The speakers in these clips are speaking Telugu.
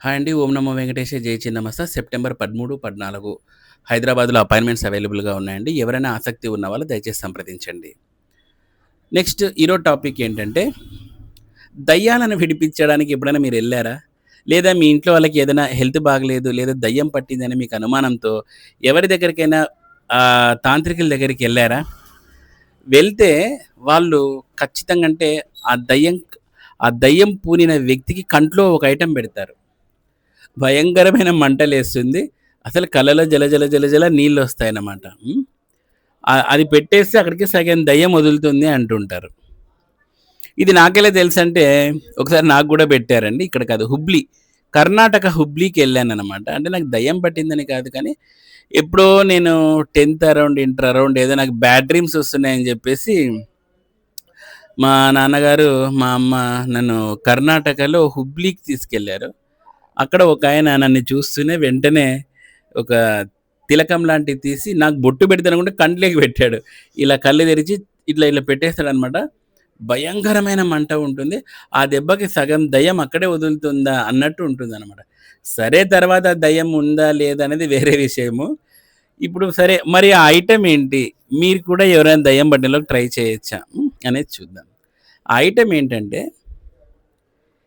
హాయ్ అండి. ఓం నమో వెంకటేశ జై చిన్నమస్త. సెప్టెంబర్ 13, 14 హైదరాబాద్‌లో అపాయింట్మెంట్స్ అవైలబుల్‌గా ఉన్నాయండి. ఎవరైనా ఆసక్తి ఉన్న వాళ్ళు దయచేసి సంప్రదించండి. నెక్స్ట్ ఈరోజు టాపిక్ ఏంటంటే, దయ్యాలను విడిపించడానికి ఎప్పుడైనా మీరు వెళ్ళారా లేదా మీ ఇంట్లో వాళ్ళకి ఏదైనా హెల్త్ బాగలేదు, లేదా దయ్యం పట్టిందని మీకు అనుమానంతో ఎవరి దగ్గరికైనా తాంత్రికుల దగ్గరికి వెళ్ళారా వెళ్తే వాళ్ళు ఖచ్చితంగా అంటే ఆ దయ్యం ఆ దయ్యం పూనిన వ్యక్తికి కంట్లో ఒక ఐటెం పెడతారు. భయంకరమైన మంటలేస్తుంది. అసలు కళ్ళలో జల జల జల జల నీళ్ళు వస్తాయన్నమాట అది పెట్టేస్తే అక్కడికి సగం దయ్యం వదులుతుంది అంటుంటారు. ఇది నాకెలా తెలుసంటే, ఒకసారి నాకు కూడా పెట్టారండి. ఇక్కడ కాదు హుబ్లీ, కర్ణాటక హుబ్లీకి వెళ్ళానన్నమాట అంటే నాకు దయ్యం పట్టిందని కాదు కానీ, ఎప్పుడో నేను 10థ్ అరౌండ్, ఇంటర్ అరౌండ్ ఏదో నాకు బ్యాడ్ డ్రీమ్స్ వస్తున్నాయని చెప్పేసి మా నాన్నగారు, మా అమ్మ నన్ను కర్ణాటకలో హుబ్లీకి తీసుకెళ్ళారు. అక్కడ ఒక ఆయన నన్ను చూస్తూనే వెంటనే ఒక తిలకం లాంటిది తీసి నాకు బొట్టు పెడితే అనుకుంటే కంట్లోకి పెట్టాడు. ఇలా కళ్ళు తెరిచి ఇట్లా ఇట్లా పెట్టేస్తాడనమాట. భయంకరమైన మంట ఉంటుంది. ఆ దెబ్బకి సగం దయ్యం అక్కడే వదులుతుందా అన్నట్టు ఉంటుందనమాట. సరే తర్వాత దయ్యం ఉందా లేదా అనేది వేరే విషయము. ఇప్పుడు సరే మరి ఆ ఐటెం ఏంటి? మీరు కూడా ఎవరైనా దయ్యం పట్టినోళ్ళకి ట్రై చేయొచ్చా? అనేది చూద్దాం. ఆ ఐటెం ఏంటంటే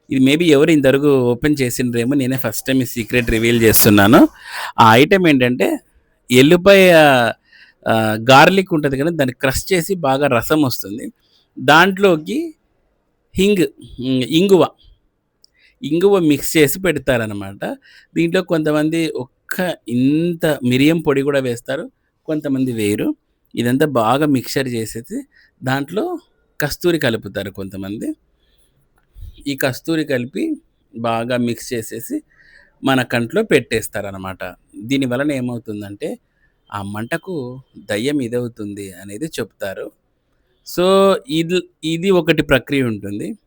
ఇది మేబీ ఎవరు ఇంతవరకు ఓపెన్ చేసిండ్రేమో నేనే ఫస్ట్ టైం ఈ సీక్రెట్ రివీల్ చేస్తున్నాను. ఆ ఐటెం ఏంటంటే ఎల్లుపై గార్లిక్ ఉంటుంది కదా! దాన్ని క్రష్ చేసి బాగా రసం వస్తుంది. దాంట్లోకి హింగ్ ఇంగువ. ఇంగువ మిక్స్ చేసి పెడతారనమాట. దీంట్లో కొంతమంది ఒక్క ఇంత మిరియం పొడి కూడా వేస్తారు. కొంతమంది వేరు ఇదంతా బాగా మిక్చర్ చేసేసి దాంట్లో కస్తూరి కలుపుతారు కొంతమంది. ఈ కస్తూరి కలిపి బాగా మిక్స్ చేసేసి మన కంట్లో పెట్టేస్తారనమాట. దీనివలన ఏమవుతుందంటే, ఆ మంటకు దయ్యం ఇదవుతుంది అనేది చెప్తారు. సో, ఇది ఇది ఒకటి ప్రక్రియ ఉంటుంది.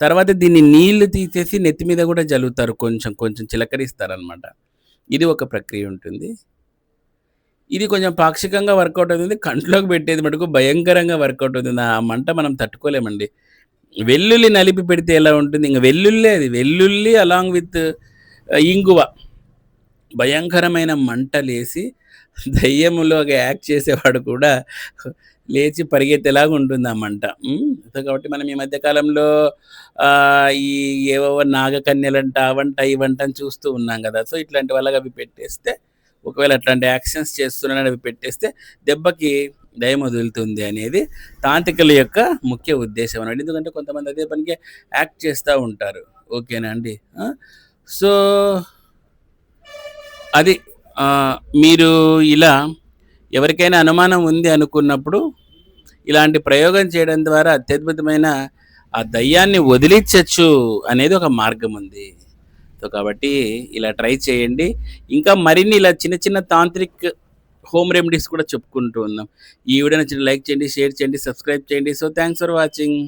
తర్వాత దీన్ని నీళ్ళు తీసేసి నెత్తి మీద కూడా జల్లుతారు. కొంచెం కొంచెం చిలకరిస్తారనమాట. ఇది ఒక ప్రక్రియ ఉంటుంది. ఇది కొంచెం పాక్షికంగా వర్కౌట్ అవుతుంది. కంట్లోకి పెట్టేది మటుకు భయంకరంగా వర్కౌట్ అవుతుంది. ఆ మంట మనం తట్టుకోలేమండి. వెల్లుల్లి నలిపి పెడితే ఎలా ఉంటుంది? ఇంక వెల్లుల్లి అది. వెల్లుల్లి అలాంగ్ విత్ uh, ఇంగువ. భయంకరమైన మంటలేసి దయ్యములోగా యాక్ట్ చేసేవాడు కూడా లేచి పరిగెత్తేలాగా ఉంటుంది ఆ మంట. కాబట్టి మనం ఈ మధ్యకాలంలో ఈ ఏవో నాగకన్యలంట, అవంట, ఇవంట అని చూస్తూ ఉన్నాం కదా సో, ఇట్లాంటి వాళ్ళకి అవి పెట్టేస్తే ఒకవేళ అట్లాంటి యాక్షన్స్ చేస్తున్నాడని అవి పెట్టేస్తే దెబ్బకి దయం వదులుతుంది అనేది తాంత్రికుల యొక్క ముఖ్య ఉద్దేశం అన్నమాట. ఎందుకంటే కొంతమంది అదే పనికి యాక్ట్ చేస్తూ ఉంటారు. ఓకేనా అండి? సో అది మీరు ఇలా ఎవరికైనా అనుమానం ఉంది అనుకున్నప్పుడు, ఇలాంటి ప్రయోగం చేయడం ద్వారా అత్యద్భుతమైన ఆ దయ్యాన్ని వదిలించచ్చు అనేది ఒక మార్గం ఉంది. సో, కాబట్టి ఇలా ట్రై చేయండి. ఇంకా మరిన్ని ఇలా చిన్న చిన్న తాంత్రిక్ హోమ్ రెమెడీస్ కూడా చెప్పుకుంటూ ఉన్నాం ఈ వీడియో లైక్ చేయండి, షేర్ చేయండి, సబ్స్క్రైబ్ చేయండి. So, thanks for watching.